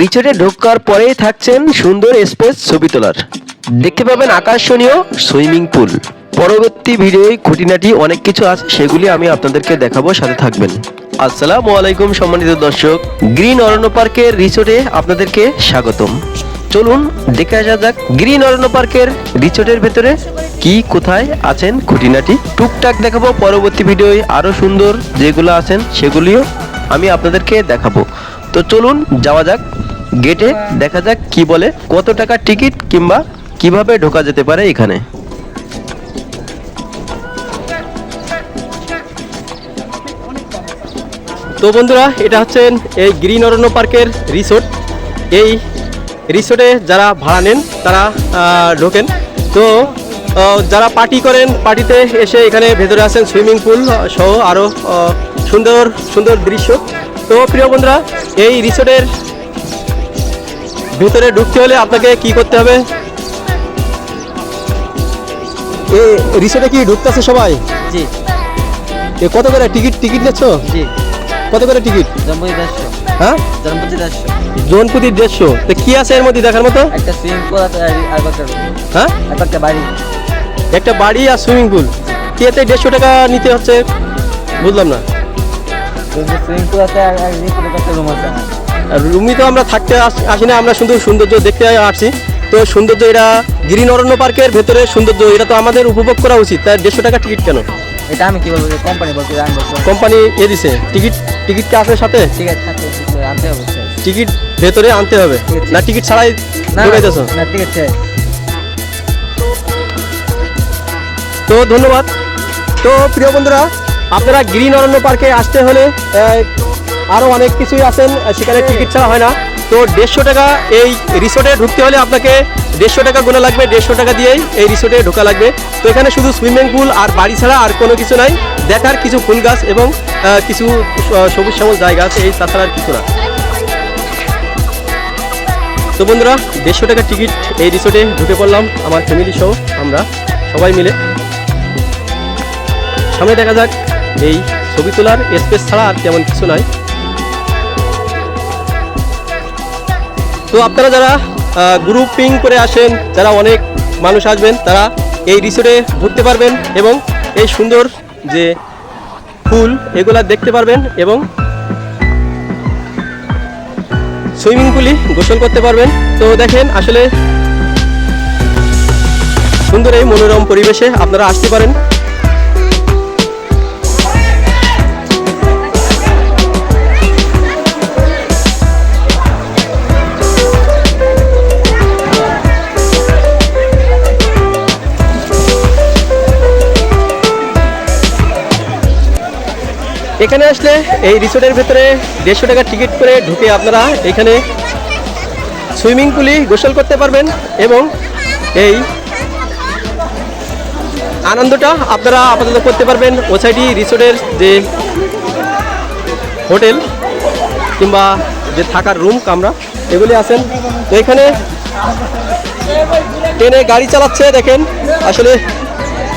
রিচোর্টে ঢোকার পরেই থাকছেন সুন্দর স্পেস ছবি তোলার। দেখতে পাবেন আকর্ষণীয় সুইমিং পুল। পরবর্তী ভিডিওয় খুঁটিনাটি অনেক কিছু আছে, সেগুলি আমি আপনাদেরকে দেখাবো, সাথে থাকবেন। আসসালামু আলাইকুম সম্মানিত দর্শক, গ্রিন অরণ্য পার্কের রিসোর্টে আপনাদেরকে স্বাগতম। চলুন দেখে আসা যাক গ্রিন অরণ্য পার্কের রিসোর্টের ভেতরে কি কোথায় আছেন খুঁটিনাটি। টুকটাক দেখাবো, পরবর্তী ভিডিওয় আরও সুন্দর যেগুলো আছেন সেগুলিও আমি আপনাদেরকে দেখাবো। তো চলুন যাওয়া যাক। গেটে দেখা যাক কি বলে, কত টাকা টিকিট কিংবা কীভাবে ঢোকা যেতে পারে এখানে। তো বন্ধুরা, এটা হচ্ছেন এই গ্রিন অরণ্য পার্কের রিসোর্ট এই রিসোর্টে যারা ভাড়া নেন, তারা ঢোকেন। তো যারা পার্টি করেন পার্টিতে এসে এখানে ভেতরে আছেন সুইমিং পুল সহ আরও সুন্দর সুন্দর দৃশ্য। তো প্রিয় বন্ধুরা এই রিসোর্টের ভেতরে ঢুকতে হলে আপনাকে কি করতে হবে? এই রিসোর্টে কি ঢুকতেছে সবাই? জি। এ কত করে টিকিট টিকিট নিচ্ছ? জি। কত করে টিকিট? জম্বুজি দেড়শো। হ্যাঁ? জম্বুজি দেড়শো। জোনপুতি দেড়শো। তো কি আছে এর মধ্যে দেখার মতো? একটা সুইমিং পুল আছে আর একটা হ্যাঁ? একটা বাড়ি। একটা বাড়ি আর সুইমিং পুল। কি এতে দেড়শো টাকা নিতে হচ্ছে? বুঝলাম না। সুইমিং পুল আছে আর আর একটা রুম আছে তো আমরা থাকতে আস- না আমরা শুধু সৌন্দর্য দেখতে আসছি। তো সৌন্দর্য এটা গ্রিন অরণ্য পার্কের ভেতরে সৌন্দর্য এটা তো আমাদের উপভোগ করা উচিত। তাই দেড়শো টাকা টিকিট কেন? এটা আমি কি বলব কোম্পানি বলছি কোম্পানি এ দিছে। টিকিট টিকিট কি আছে সাথে? আনতে হবে টিকিট ভেতরে আনতে হবে। না টিকিট ছাড়াই না আছে তো ধন্যবাদ। তো প্রিয় বন্ধুরা আপনারা গ্রিন অরণ্য পার্কে আসতে হলে আরও অনেক কিছুই আছেন সেখানে টিকিট ছাড়া হয় না। তো দেড়শো টাকা এই রিসোর্টে ঢুকতে হলে আপনাকে দেড়শো টাকা গুণা লাগবে দেড়শো টাকা দিয়েই এই রিসোর্টে ঢোকা লাগবে। তো এখানে শুধু সুইমিং পুল আর বাড়ি ছাড়া আর কোনো কিছু নাই। দেখার কিছু ফুল গাছ এবং কিছু সবুজ সবুজ জায়গা আছে এই তাছাড়া আর কিছু না। তো বন্ধুরা দেড়শো টাকা টিকিট এই রিসোর্টে ঢুকে পড়লাম আমার ফ্যামিলি সহ আমরা সবাই মিলে। সামনে দেখা যাক। এই ছবি তোলার স্পেস ছাড়া আর তেমন কিছু নাই। তো আপনারা যারা গ্রুপিং করে আসেন, যারা অনেক মানুষ আসবেন, তারা এই রিসোর্টে ঘুরতে পারবেন এবং এই সুন্দর যে ফুল, এগুলা দেখতে পারবেন এবং সুইমিং পুলে গোসল করতে পারবেন। তো দেখেন, আসলে সুন্দর এই মনোরম পরিবেশে আপনারা আসতে পারেন। এখানে আসলে এই রিসোর্টের ভেতরে দেড়শো টাকা টিকিট করে ঢুকে আপনারা এখানে সুইমিং পুলে গোসল করতে পারবেন এবং এই আনন্দটা আপনারা আপাতত করতে পারবেন ওসাইটি রিসোর্টের যে হোটেল কিংবা যে থাকার রুম কামরা, এগুলি আছেন। তো এখানে ট্রেনে গাড়ি চালাচ্ছে, দেখেন। আসলে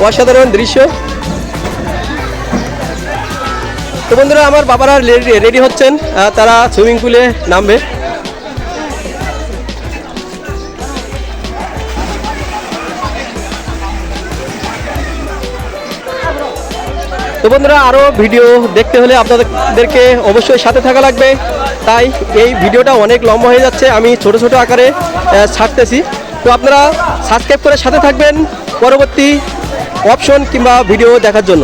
অসাধারণ দৃশ্য। তো বন্ধুরা, আমার বাবারা রেডি হচ্ছেন তারা সুইমিং পুলে নামবে। তো বন্ধুরা আরও ভিডিও দেখতে হলে আপনাদেরকে অবশ্যই সাথে থাকা লাগবে। তাই এই ভিডিওটা অনেক লম্বা হয়ে যাচ্ছে, আমি ছোট ছোট আকারে ছাড়তেছি। তো আপনারা সাবস্ক্রাইব করে সাথে থাকবেন, পরবর্তী অপশন কিংবা ভিডিও দেখার জন্য।